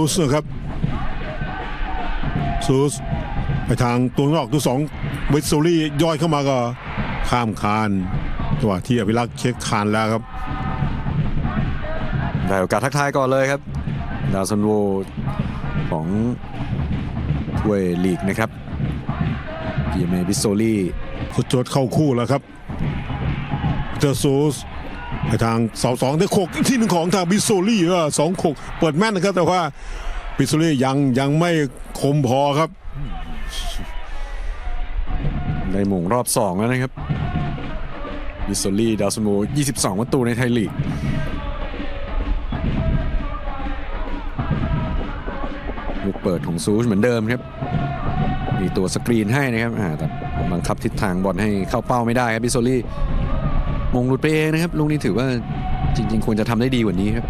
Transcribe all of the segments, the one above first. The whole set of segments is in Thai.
ซูสนะครับซูสไปทางตัวนอกตัวสองวิสซูรี่ย่อยเข้ามาก็ข้ามคานจังหวะที่อภิรักษ์เช็คคานแล้วครับได้โอกาสทักทายก่อนเลยครับ ดาวซันโวของถ้วยลีกนะครับพีเมบิโซลี่โคชโจดเข้าคู่แล้วครับเจอซูส ไปทางเสาสองได้โขกที่หนึ่งของทางบิสโซลี่เอสองโขกเปิดแม่นนะครับ แต่ว่าบิสโซลี่ยังยังไม่คมพอครับได้หมงรอบ 2 แล้วนะครับบิโซลี่ดาวซันโว22 ประตูในไทยลีกลูกเปิดของซูชเหมือนเดิมครับ มีตัวสกรีนให้นะครับแต่บังคับทิศทางบอลให้เข้าเป้าไม่ได้ครับบิโซลี่ มงหลุดไปเองนะครับลูกนี้ถือว่าจริง ๆ ควรจะทำได้ดีกว่านี้ครับ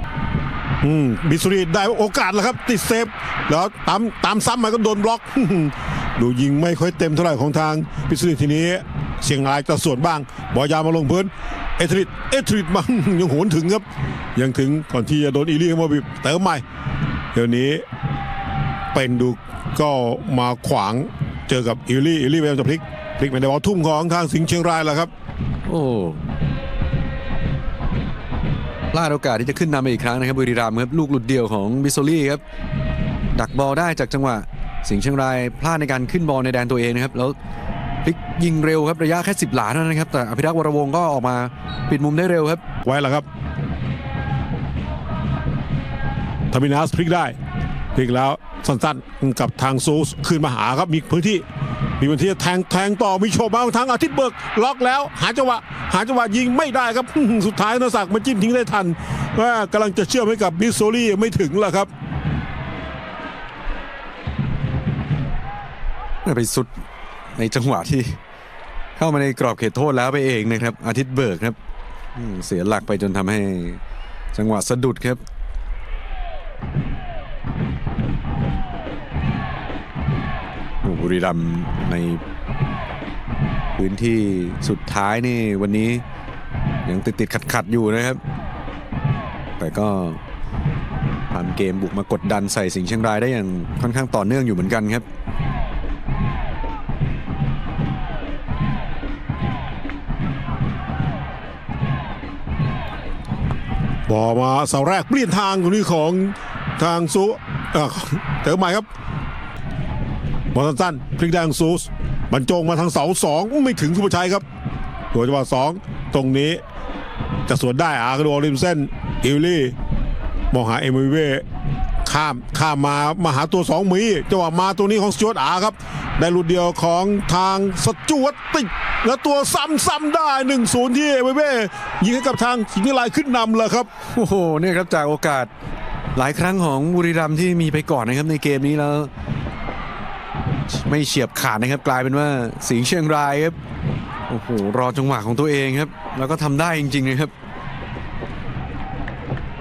อืมบิสซูรีได้โอกาสแล้วครับ ติดเซฟ แล้วตามตามซ้ำมาก็โดนบล็อก ดูยิงไม่ค่อยเต็มเท่าไหร่ของทางบิสซูรีทีนี้เชียงรายจะสวนบ้าง บอยาวมาลงพื้น เอทริดเอทริดมังยังโหนถึงครับ ยังถึงก่อนที่จะโดนอีลี่เข้ามาบีบเติมใหม่ เดี๋ยวนี้เป็นดูก็มาขวางเจอกับอีลี่อีลี่พยายามจะพลิกพลิกไปในบอลทุ่มของทางสิงห์เชียงรายแล้วครับ โอ้ พลาดโอกาสที่จะขึ้นนำไปอีกครั้งนะครับบุรีรัมย์ครับลูกหลุดเดี่ยวของบิโซลี่ครับดักบอลได้จากจังหวะ สิงห์เชียงรายพลาดในการขึ้นบอลในแดนตัวเองนะครับแล้วพลิกยิงเร็วครับระยะแค่ 10 หลาเท่านั้นครับแต่อภิรักษ์วรวงศ์ก็ออกมาปิดมุมได้เร็วครับไว้แล้วครับทามินัสพลิกได้ พลิกแล้วสั้นๆกับทางซูสขึ้นมาหาครับมีพื้นที่มีพื้นที่แทงแทงต่อมีโชว์มาทางอาทิตย์เบิกล็อกแล้ว หาจังหวะหาจังหวะยิงไม่ได้ครับสุดท้ายนศักดิ์มาจิ้มทิ้งได้ทันว่ากำลังจะเชื่อมให้กับบิสโซลี่ไม่ถึงแล้วครับไปสุดในจังหวะที่เข้ามาในกรอบเขตโทษแล้วไปเองนะครับ อาทิตย์เบิกครับเสียหลักไปจนทำให้จังหวะสะดุดครับ บุรีรัมย์ในพื้นที่สุดท้ายนี่วันนี้ยังติดติดขัดขัดๆอยู่นะครับ แต่ก็ทำเกมบุกมากดดันใส่สิงห์เชียงรายได้อย่างค่อนข้างต่อเนื่องอยู่เหมือนกันครับบอมาเสาแรกเปลี่ยนทางตรงนี้ของทางซูเออเติมใหม่ครับ บอลสั้นๆพลิกได้ทางซูสบรรจงมาทางเสาสองไม่ถึงสุภชัยครับตัวจังหวะสองตรงนี้จะสวนได้อากระโดดริมเส้นอิลลี่มองหาเอมิเวข้ามข้ามมามาหาตัวสองมีจังหวะมาตัวนี้ของสจวตอาครับ ได้ลุดเดียวของทางสจวตติดแล้วตัวซ้ำซ้ำได้1นศูนย์ที่เอมิเวยิงให้กับทางสิงห์ลายขึ้นนำแล้วครับโอ้โหเนี่ยครับจากโอกาสหลายครั้งของบุรีรัมย์ที่มีไปก่อนนะครับในเกมนี้แล้ว ไม่เฉียบขาดนะครับกลายเป็นว่าสิงห์เชียงรายครับโอ้โหรอจังหวะของตัวเองครับ แล้วก็ทำได้จริงๆนะครับ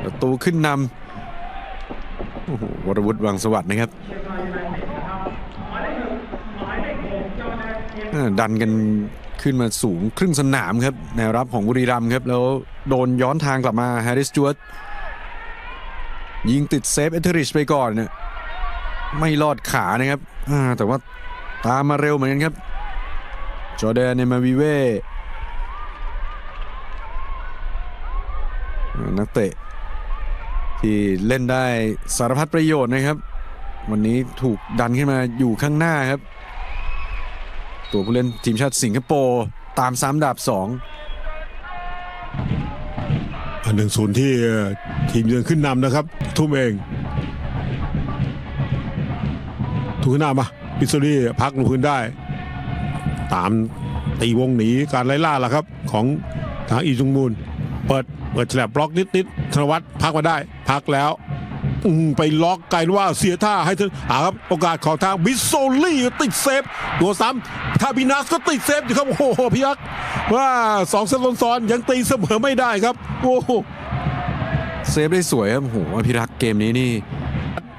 ประตูขึ้นนำโอ้โหวรวุฒิวังสวัสดิ์นะครับดันกันขึ้นมาสูงครึ่งสนามครับแนวรับของบุรีรัมย์ครับ แล้วโดนย้อนทางกลับมาแฮร์ริสจวตยิงติดเซฟเอเทอริชไปก่อนเนี่ย ไม่รอดขานะครับแต่ว่าตามมาเร็วเหมือนกันครับ จอแดนเนมาวิเว่นักเตะ ที่เล่นได้สารพัดประโยชน์นะครับ วันนี้ถูกดันขึ้นมาอยู่ข้างหน้าครับ ตัวผู้เล่นทีมชาติสิงคโปร์ตามซ้ำดาบสองอันหนึ่งศูนย์ที่ทีมเยือนขึ้นนำนะครับ ทุ่มเอง ถูกขึ้นหน้ามาปิซซรี่พักลงพื้นได้ ตามตีวงหนีการไล่ล่าแล้วครับ ของทางอีจุงมูล เปิดเปิดแฉลบบล็อกนิดๆธนวัฒน์พักมาได้ พักแล้วไปล็อกไกลว่าเสียท่าให้เธออ่าครับโอกาสของทางบิสโซลี่ติดเซฟ ตัวซ้ำถ้าบินัสก็ติดเซฟอยู่ครับ โอ้โหพี่ยักษ์ว่าสองเซตซ้อนยังตีเสมอไม่ได้ครับ โอ้โหเซฟได้สวยครับโอ้โหอภิรักเกมนี้นี่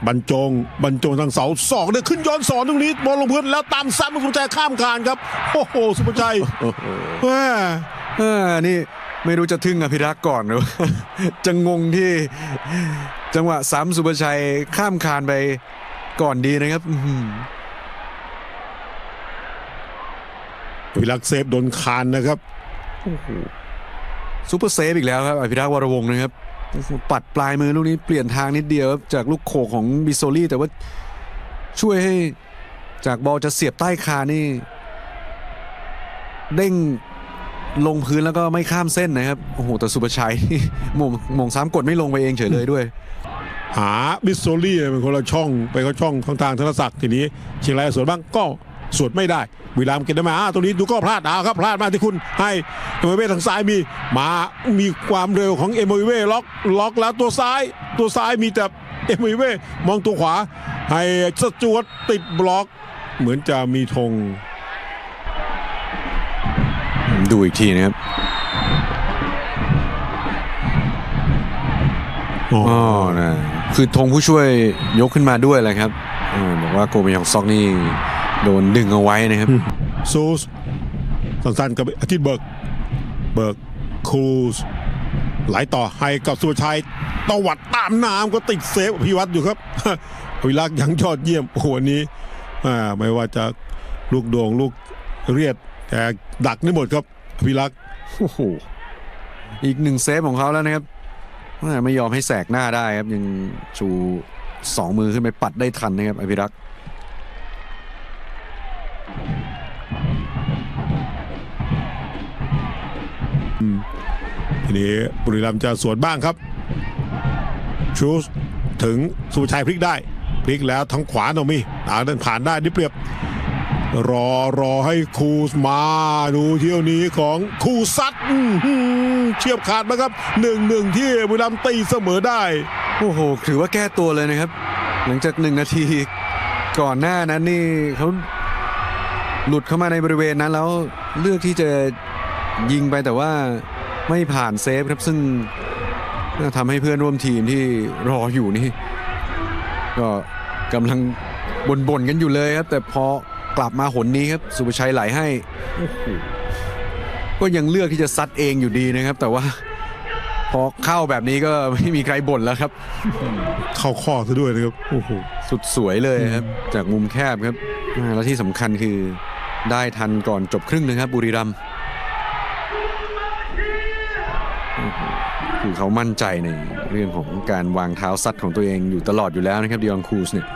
บรรจงบรรจงทางเสาสองเนี่ยขึ้นย้อนสอนตรงนี้บอลลงพื้นแล้วตามซ้ำเป็นกุญแจข้ามคานครับโอ้โหสุภาชัยโอ้โหแม่เออนี่ไม่รู้จะทึ่งอภิรักษ์ก่อนหรือว่าจะงงที่ จังหวะซ้ำสุภชัยข้ามคานไปก่อนดีนะครับอื้อหือวิลักษ์เซฟโดนคานนะครับซูเปอร์เซฟอีกแล้วครับอภิรักษ์วรวงศ์นะครับ โอ้โหปัดปลายมือลูกนี้เปลี่ยนทางนิดเดียว จากลูกโขกของบิโซลี่แต่ว่าช่วยให้จากบอลจะเสียบใต้คานี่ เด้งลงพื้นแล้วก็ไม่ข้ามเส้นนะครับ โอ้โห แต่สุภชัยหมงหมงซ้ำกดไม่ลงไปเองเฉยเลยด้วย หาบิสโซลี่เป็นคนละช่องไปเขาช่องทางทางธนศักดิ์ทีนี้เชียงรายสวนบ้างก็ สวนไม่ได้วิลามย์เก็บได้มาอ่าตรงนี้ดูก็พลาดเอาครับพลาดมาที่คุณให้เอมเวทางซ้ายมีมามีความเร็วของเอมเวล็อกล็อกแล้วตัวซ้าย ตัวซ้ายมีแต่เอมเวมองตัวขวา ให้สจวตติดบล็อก เหมือนจะมีธงดูอีกทีนะครับอ๋ออ๋อนะคือธงผู้ช่วยยกขึ้นมาด้วยแหละครับอ่าบอกว่าโกเมยองซอกนี่ โดนดึงเอาไว้นะครับซูสสั้นๆกับอาทิตย์เบิกเบิกคูสไหลต่อให้กับสุภชัยตวัดตามน้ำก็ติดเซฟอภิวัตรอยู่ครับอภิรักษ์ยังยอดเยี่ยมโอ้โหวันนี้อ่าไม่ว่าจะลูกโด่งลูกเรียดแต่ดักนี่หมดครับอภิรักษ์โอ้โหอีกหนึ่งเซฟของเขาแล้วนะครับแม่ไม่ยอมให้แสกหน้าได้ครับยังชูสองมือขึ้นไปปัดได้ทันนะครับอภิรักษ์ ทีนี้บุรีรัมย์จะสวนบ้างครับ ชูสถึงสุชัยพลิกได้ พลิกแล้วทั้งขวาโนมีทางเดินผ่านได้ด้เปรียบ รอรอให้คูสมาดูเที่ยวนี้ของคูซัดเฉียบขาดมาครับหนึ่งหนึ่งที่บุรีรัมย์ตีเสมอได้ โอ้โห ถือว่าแก้ตัวเลยนะครับ หลังจากหนึ่งนาทีก่อนหน้านั้นนี่เขาหลุดเข้ามาในบริเวณนั้นแล้วเลือกที่จะ ยิงไปแต่ว่าไม่ผ่านเซฟครับซึ่งทำให้เพื่อนร่วมทีมที่รออยู่นี่ ก็กำลังบ่นๆกันอยู่เลยครับ แต่พอกลับมาหนนี้ครับ สุภชัยไหลให้โอ้โหก็ยังเลือกที่จะซัดเองอยู่ดีนะครับ แต่ว่าพอเข้าแบบนี้ก็ไม่มีใครบ่นแล้วครับ เข้าข้อซะด้วยนะครับโอ้โหสุดสวยเลยครับ จากมุมแคบครับอ่าแล้วที่สำคัญคือได้ทันก่อนจบครึ่งนะครับบุรีรัมย์โอ้โห คือเขามั่นใจในเรื่องของการวางเท้าซัดของตัวเองอยู่ตลอดอยู่แล้วนะครับดิออนคูสเนี่ย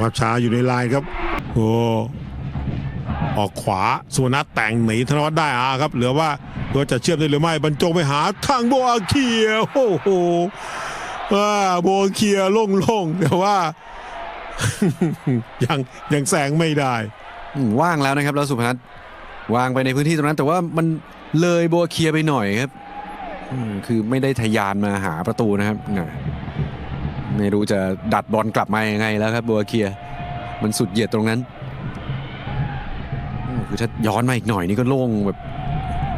ภาพช้าอยู่ในลายครับโอ้ออกขวาสุวรรณัทแต่งหนีธนวัฒน์ได้อาครับ เหลือว่าตัวจะเชื่อมได้หรือไม่บรรจงไปหาทางโบอาเคียโอ้โหว่าโบอาเคียโล่งๆแต่ว่า ยังยังแซงไม่ได้อืมว่างแล้วนะครับแล้วสุพนัท วางไปในพื้นที่ตรงนั้น แต่ว่ามันเลยโบัวเคียไปหน่อยครับคือไม่ได้ทะยานมาหาประตูนะครับไม่รู้จะดัดบอลกลับมายังไงแล้วครับโบัวเคียมันสุดเหยียดตรงนั้นคือถ้าย้อนมาอีกหน่อยนี่ก็โล่งแบบ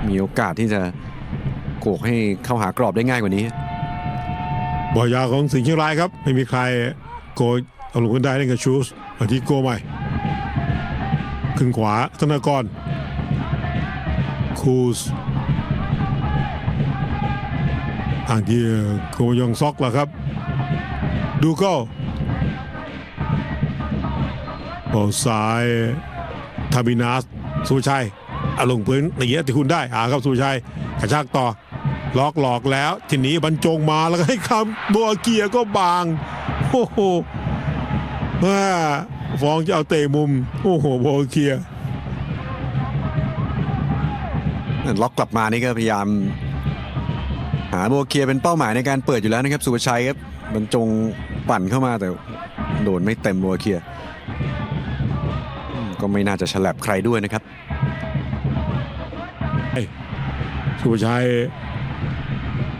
มีโอกาสที่จะโขกให้เข้าหากรอบได้ง่ายกว่านี้บอยาวของสิงห์เชียงรายครับ ไม่มีใครโกเอาลงกันได้เล่นกับชูสมาที่โกใหม่ ขึ้นขวาธนากร คูสทางที่โกยองซอกล่ะครับ ดูก็บอลซ้ายทาบินาสสุชัยอาลงพื้นหนีติคุณได้อ่าครับสุชัยกระชากต่อล็อกหลอกแล้วทีนี้บรรจงมาแล้วก็ให้คำบัวเกียร์ก็บางโอ้โหแม่ฟองจะเอาเตะมุม โอ้โหบัวเกียร์ ล็อกกลับมานี่ก็พยายาม หาโบวเคลียร์เป็นเป้าหมายในการเปิดอยู่แล้วนะครับสุภชัยครับบรรจงปั่นเข้ามาแต่โดนไม่เต็มโบวเคลียร์อืมก็ไม่น่าจะฉลับใครด้วยนะครับสุภชัย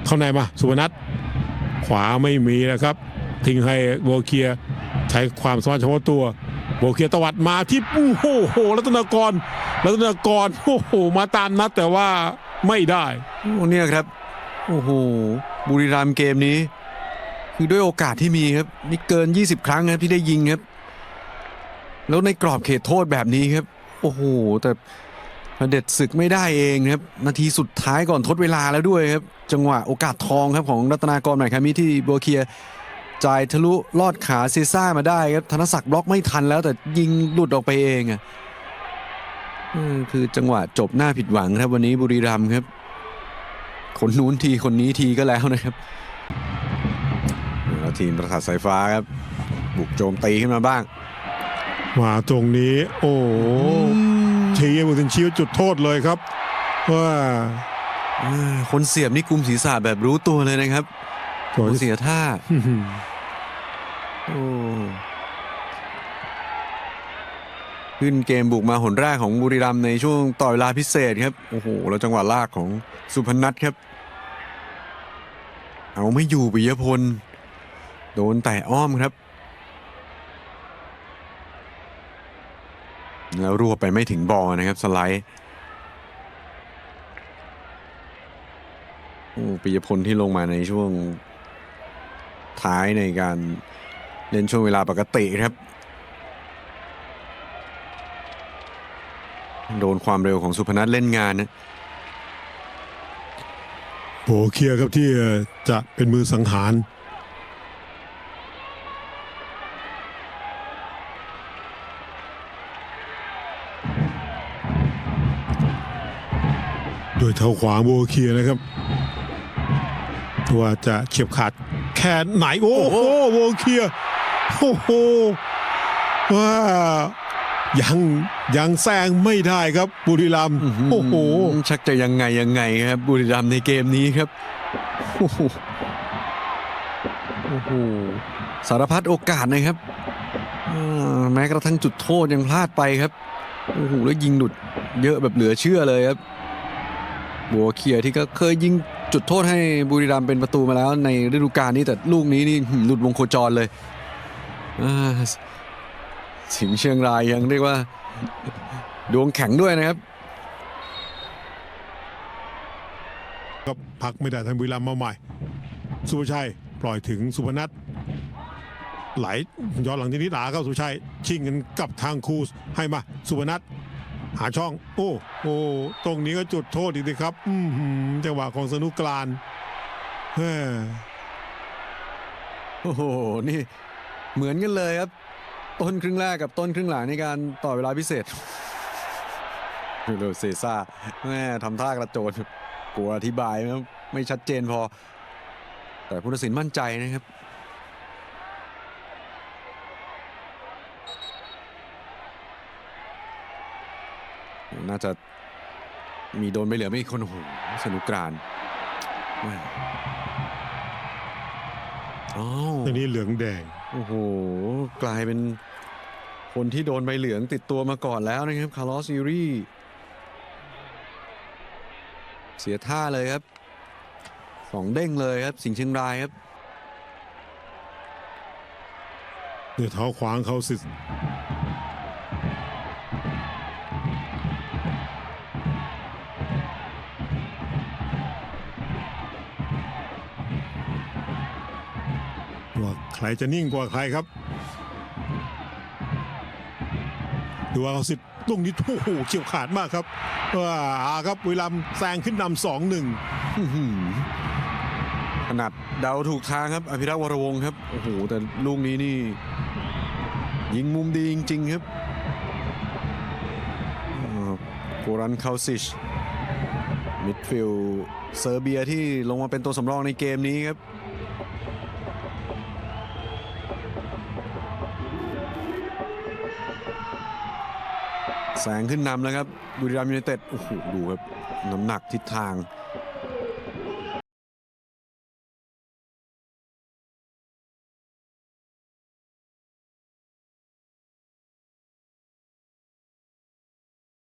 เข้าในมาสุวนัทขวาไม่มีนะครับ ทิ้งให้บัวเกียร์ใช้ความสามารถเฉพาะตัว โบเกียตวัดมาที่โอ้โหรัตนกรรัตนกรโอ้โหมาตามนัดแต่ว่าไม่ได้โอ้เนี่ยครับโอ้โหบุรีรัมย์เกมนี้ คือด้วยโอกาสที่มีครับนี่เกิน 20 ครั้งครับที่ได้ยิงครับ แล้วในกรอบเขตโทษแบบนี้ครับ โอ้โหแต่พระเด็จศึกไม่ได้เองครับ นาทีสุดท้ายก่อนทดเวลาแล้วด้วยครับ จังหวะโอกาสทองครับของรัตนากรใหม่คามิที่บัวเคีย จ่ายทะลุลอดขาเซซ่ามาได้ครับธนศักดิ์บล็อกไม่ทันแล้วแต่ยิงหลุดออกไปเองอะเออคือจังหวะจบหน้าผิดหวังครับวันนี้บุรีรัมย์ครับ คนนู้นทีคนนี้ทีก็แล้วนะครับแล้วทีมประสาทสายฟ้าครับ บุกโจมตีขึ้นมาบ้าง มาตรงนี้ โอ้โหชี้ให้บุตินชี้จุดโทษเลยครับว่าอ่าคนเสียบนี่กลุ่มศีรษะแบบรู้ตัวเลยนะครับตัว โอ้ที่เสียท่า โอ้ขึ้นเกมบุกมาหนแรกของบุรีรัมย์ในช่วงต่อเวลาพิเศษครับ โอ้โห แล้วจังหวะลากของสุพนัทครับ เอาไม่อยู่ปิยพล โดนแต่อ้อมครับ แล้วรวบไปไม่ถึงบอลนะครับสไลด์โอ้ปิยพลที่ลงมาในช่วง ท้ายในการเล่นช่วงเวลาปกติครับ โดนความเร็วของสุพนัทเล่นงานนะโบเคียครับที่จะเป็นมือสังหารโดยเท้าขวาโบเคียนะครับว่าจะเฉียบขาด แค่ไหน โอ้โหโบเคียโอ้โหว่ายังยังแซงไม่ได้ครับบุรีรัมย์โอ้โหชักจะยังไงยังไงครับ บุรีรัมย์ในเกมนี้ครับโอ้โหโอ้โหสารพัดโอกาสนะครับอ่าแม้กระทั่งจุดโทษยังพลาดไปครับโอ้โหแล้วยิงหลุดเยอะแบบเหลือเชื่อเลยครับบัวเขียที่ก็เคยยิง จุดโทษให้บุรีรัมเป็นประตูมาแล้วในฤดูกาลนี้แต่ลูกนี้นี่หลุดวงโคจรเลยสิงเชียงรายยังเรียกว่า ดวงแข็งด้วยนะครับก็พักไม่ได้ทันบุรีรัมมาใหม่ สุภชัยปล่อยถึงสุพนัทไหลย้อนหลังทีนี้หนาเข้าสุภชัยชิงกันกับทางคูสให้มาสุพนัท หาช่อง โอ้โอ้ตรงนี้ก็จุดโทษอีกทีครับ อือหือจังหวะของสนุกกลานแม่โอ้โห นี่เหมือนกันเลยครับ ต้นครึ่งแรกกับต้นครึ่งหลังในการต่อเวลาพิเศษเร็วเซซ่าแม่ทำท่ากระโจนกลัวอธิบายไม่ไม่ชัดเจนพอ แต่ผู้ตัดสินมั่นใจนะครับ น่าจะมีโดนไปเหลือไม่อีกคนโอ้โหสนุกกรานแม่อ้าวตรงนี้เหลืองแดง โอ้โห กลายเป็นคนที่โดนใบเหลืองติดตัวมาก่อนแล้วนะครับ คาร์ลอสซีรีเสียท่าเลยครับ สองเด้งเลยครับ สิงห์เชียงรายครับเดี๋ยวเท้าขวางเขาสิ ว่าใครจะนิ่งกว่าใครครับ ดูว่าเขาสิตรงนี้โอ้โหเฉียบขาดมากครับว่าอาครับบุรีรัมแซงขึ้นนำสองหนึ่งขนาดเดาถูกทางครับ อภิรักษ์วรวงศ์ครับโอ้โหแต่ลูกนี้นี่ ยิงมุมดีจริง ๆ ครับอ่าโกรันคาซิชมิดฟิลเซอร์เบียที่ลงมาเป็นตัวสำรองในเกมนี้ครับ แสงขึ้นนำแล้วครับบุรีรัมย์ยูไนเต็ดโอ้โหดูครับน้ำหนักทิศทาง